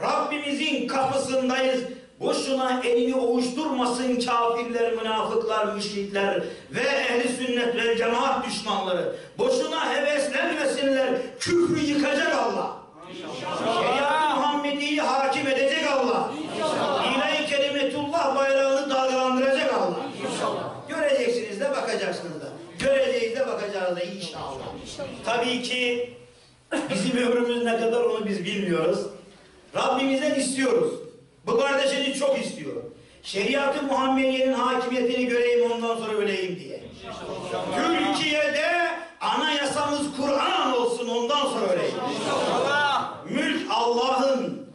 Rabbimizin kapısındayız. Boşuna elini ovuşturmasın kafirler, münafıklar, müşrikler ve ehli sünnet ve cemaat düşmanları. Boşuna heveslenmesinler. Küfrü yıkacak Allah. Şeriat-ı Muhammedi'yi hakim edecek Allah. İlahi kelimetullah bayrağını dalgalandıracak Allah. Göreceksiniz de bakacaksınız da. Göreceğiz de bakacağız da inşallah. Tabii ki bizim ömrümüz ne kadar onu biz bilmiyoruz. Rabbimizden istiyoruz. Bu kardeşini çok istiyor. Şeriat-ı Muhammediye'nin hakimiyetini göreyim ondan sonra öleyim diye. Türkiye'de anayasamız Kur'an olsun ondan sonra öleyim. Mülk Allah'ın,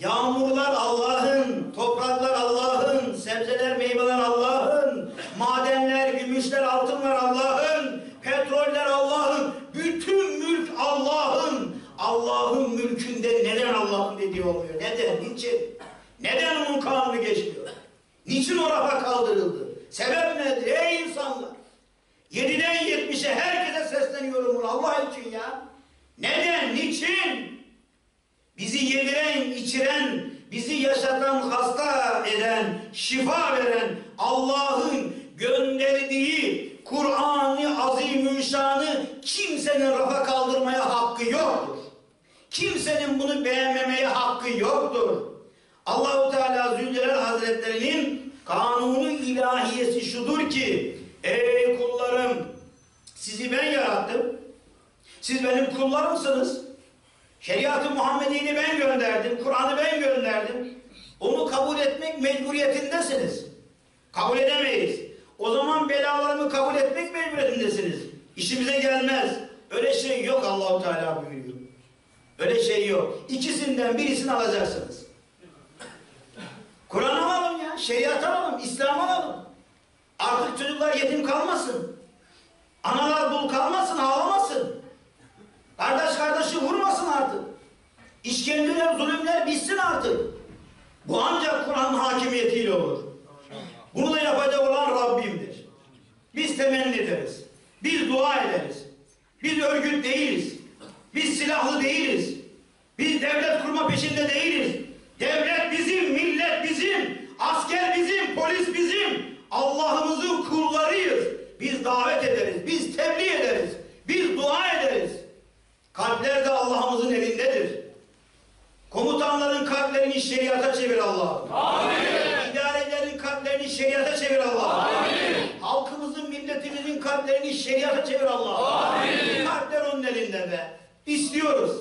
yağmurlar Allah'ın, topraklar Allah'ın, sebzeler meyveler Allah'ın, madenler, gümüşler, altınlar Allah'ın, petroller Allah'ın, bütün mülk Allah'ın. Allah'ın mülkünde neden Allah'ın dediği olmuyor? Neden? Niçin? Neden onun kanunu geçmiyor? Niçin o rafa kaldırıldı? Sebep nedir ey insanlar? Yediden yetmişe herkese sesleniyorum bunu Allah için ya. Neden? Niçin? Bizi yediren, içiren, bizi yaşatan, hasta eden, şifa veren Allah'ın gönderdiği Kur'an-ı Azimüşşan'ı kimsenin rafa kaldırmaya hakkı yoktur. Kimsenin bunu beğenmemeye hakkı yoktur. Allahu Teala Zülcelal Hazretlerinin kanunu ilahiyesi şudur ki ey kullarım sizi ben yarattım. Siz benim kullarımsınız. Şeriat-ı Muhammedi'yi ben gönderdim. Kur'an'ı ben gönderdim. Onu kabul etmek mecburiyetindesiniz. Kabul edemeyiz. O zaman belalarımı kabul etmek mecburiyetindesiniz. İşimize gelmez. Öyle şey yok Allahu Teala buyuruyor. Öyle şey yok. İkisinden birisini alacaksınız. Kur'an alalım ya, şeriat alalım, İslam alalım. Artık çocuklar yetim kalmasın. Analar dul kalmasın, ağlamasın. Kardeş kardeşi vurmasın artık. İşkenceler, zulümler bitsin artık. Bu ancak Kur'an'ın hakimiyetiyle olur. Bunu da yapacak olan Rabbimdir. Biz temenni ederiz. Biz dua ederiz. Biz örgüt değiliz. Biz silahlı değiliz. Biz devlet kurma peşinde değiliz. Devlet bizim, millet bizim, asker bizim, polis bizim. Allah'ımızın kullarıyız. Biz davet ederiz, biz tebliğ ederiz, biz dua ederiz. Kalpler de Allah'ımızın elindedir. Komutanların kalplerini şeriata çevir Allah'ım. Amin. İdarelerin kalplerini şeriata çevir Allah'ım. Amin. Halkımızın, milletimizin kalplerini şeriata çevir Allah'ım. Amin. Kalpler onun elinde be. İstiyoruz.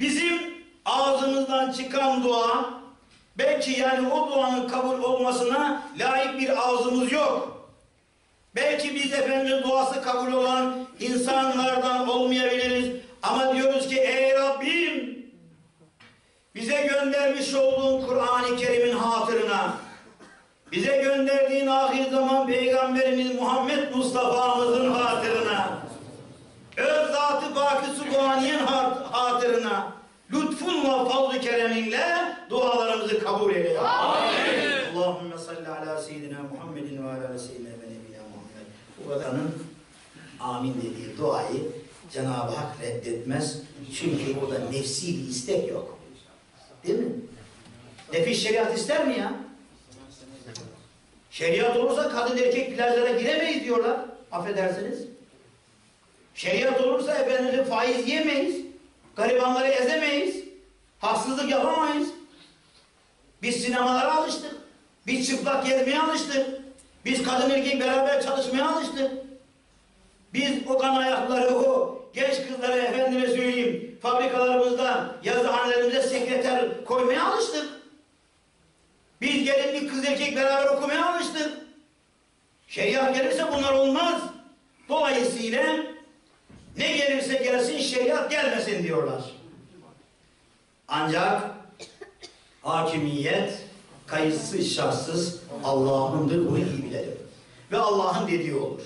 Bizim ağzımızdan çıkan dua belki yani o duanın kabul olmasına layık bir ağzımız yok. Belki biz Efendimiz duası kabul olan insanlardan hatırına lütfun ve fazl-ı kereminle dualarımızı kabul eyle. Amin. Allahümme salli ala seyyidina Muhammedin ve ala seyyidina ve nebina Muhammed. Bu vatanın amin dediği duayı Cenab-ı Hak reddetmez. Çünkü burada nefsi bir istek yok. Değil mi? Nefis şeriat ister mi ya? Şeriat olursa kadın erkek plajlara giremeyiz diyorlar. Affedersiniz. Şeriat olursa efendim faiz yemeyiz. Garibanları ezemeyiz. Haksızlık yapamayız. Biz sinemalara alıştık. Biz çıplak gezmeye alıştık. Biz kadın erkek beraber çalışmaya alıştık. Biz o kan ayakları, o genç kızlara efendime söyleyeyim, fabrikalarımızda, yazıhanelerimize sekreter koymaya alıştık. Biz gelinlik kız erkek beraber okumaya alıştık. Şeriat gelirse bunlar olmaz. Dolayısıyla ne gelirse gelsin şeriat gelmesin diyorlar. Ancak hakimiyet kayıtsız şartsız Allah'ındır bunu iyi bilelim. Ve Allah'ın dediği olur.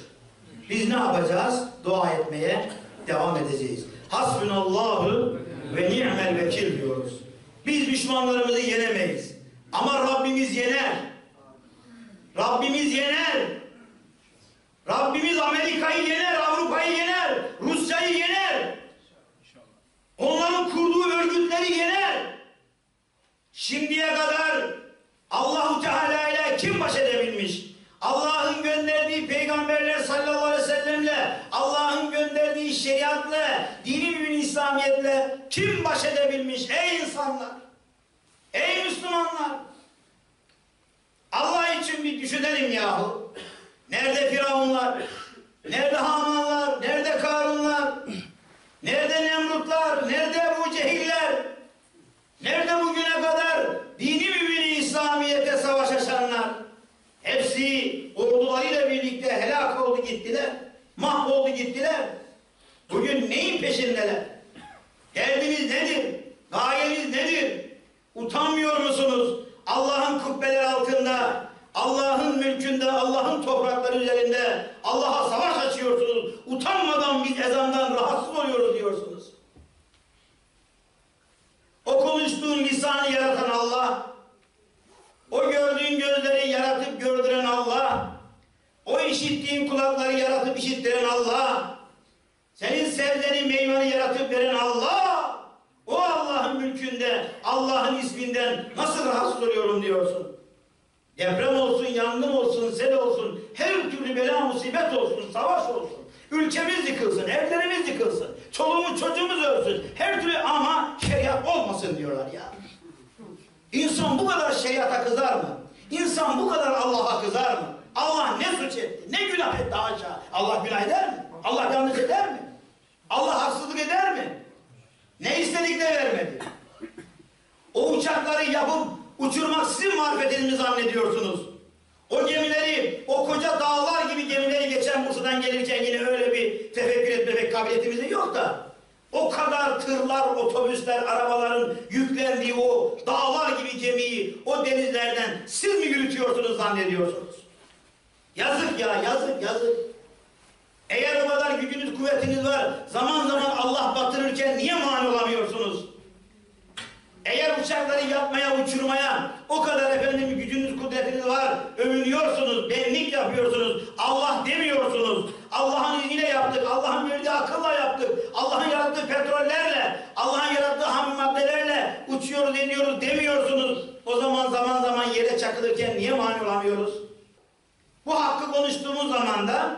Biz ne yapacağız? Dua etmeye devam edeceğiz. Hasbunallahu ve ni'mel vekil diyoruz. Biz düşmanlarımızı yenemeyiz. Ama Rabbimiz yener. Rabbimiz yener. Rabbimiz Amerika'yı yener, Avrupa'yı küfürleri yener. Şimdiye kadar Allahu Teala ile kim baş edebilmiş? Allah'ın gönderdiği peygamberler sallallahu aleyhi ve sellemle, Allah'ın gönderdiği şeriatla, dini bir İslamiyetle kim baş edebilmiş? Ey insanlar! Ey Müslümanlar! Allah için bir düşünelim yahu. Nerede Firavunlar? Nerede Hamanlar? Nerede Karunlar? Nerede Nemrutlar? Nerede bu Cehiller? Mahvoldu gittiler. Bugün neyin peşindeler? Derdiniz nedir? Gayeniz nedir? Utanmıyor musunuz? Allah'ın kubbeler altında, Allah'ın mülkünde, Allah'ın toprakları üzerinde Allah'a savaş açıyorsunuz. Utanmadan biz ezandan rahatsız oluyoruz diyorsunuz. O konuştuğun lisanı yaratan Allah, o gördüğün gözleri yaratıp gördüren Allah, o işittiğin işittiren Allah, senin sebzeni meyveni yaratıp veren Allah, o Allah'ın mülkünde, Allah'ın isminden nasıl rahatsız oluyorum diyorsun. Deprem olsun, yangın olsun, sel olsun, her türlü bela musibet olsun, savaş olsun. Ülkemiz yıkılsın, evlerimiz yıkılsın, çoluğumuz çocuğumuz ölsün. Her türlü ama şeriat olmasın diyorlar ya. İnsan bu kadar şeriata kızar mı? İnsan bu kadar Allah'a kızar mı? Allah ne suç etti? Ne günah etti haşa? Allah günah eder mi? Allah yanlış eder mi? Allah haksızlık eder mi? Ne istedik de vermedi. O uçakları yapıp uçurmak sizin marifetiniz mi zannediyorsunuz? O gemileri, o koca dağlar gibi gemileri geçen Bursa'dan gelirken yine öyle bir tefekkür etme kabiliyetimiz de yok da. O kadar tırlar, otobüsler, arabaların yüklendiği o dağlar gibi gemiyi o denizlerden siz mi yürütüyorsunuz zannediyorsunuz? Yazık ya, yazık, yazık. Eğer o kadar gücünüz, kuvvetiniz var, zaman zaman Allah batırırken niye mani olamıyorsunuz? Eğer uçakları yapmaya, uçurmaya o kadar efendim gücünüz, kudretiniz var, övünüyorsunuz, benlik yapıyorsunuz, Allah demiyorsunuz. Allah'ın izniyle yaptık, Allah'ın verdiği akılla yaptık, Allah'ın yarattığı petrollerle, Allah'ın yarattığı ham maddelerle uçuyoruz, ediyoruz demiyorsunuz. O zaman zaman zaman yere çakılırken niye mani olamıyoruz? Bu hakkı konuştuğumuz zaman da,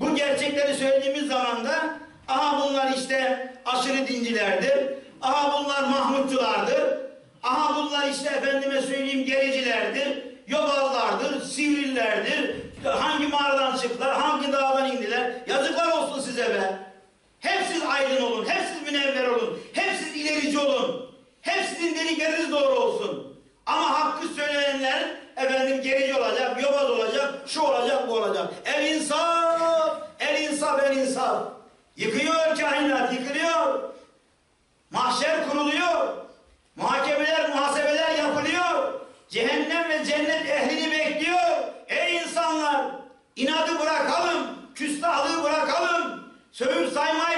bu gerçekleri söylediğimiz zaman da, aha bunlar işte aşırı dincilerdir, aha bunlar Mahmutçulardır, aha bunlar işte efendime söyleyeyim gericilerdir, yobazlardır, sivrillerdir, hangi mağaradan çıktılar, hangi dağdan indiler, yazıklar olsun size be. Hep siz aydın olun, hep siz münevver olun, hep siz ilerici olun, hep sizin dedikleriniz doğru olsun. Ama hakkı söyleyenler efendim gerici olacak, yobaz olacak, şu olacak, bu olacak. El insaf, el insaf, el insaf. Yıkıyor kainat, yıkılıyor. Mahşer kuruluyor. Muhakemeler, muhasebeler yapılıyor. Cehennem ve cennet ehlini bekliyor. Ey insanlar! inadı bırakalım, küstahlığı bırakalım, sövüp saymayı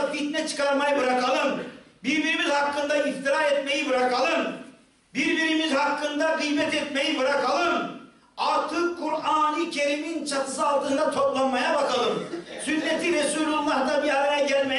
Hakkında fitne çıkarmayı bırakalım. Birbirimiz hakkında iftira etmeyi bırakalım. Birbirimiz hakkında gıybet etmeyi bırakalım. Artık Kur'an-ı Kerim'in çatısı altında toplanmaya bakalım. Sünnet-i Resulullah'ta bir araya gelmeye.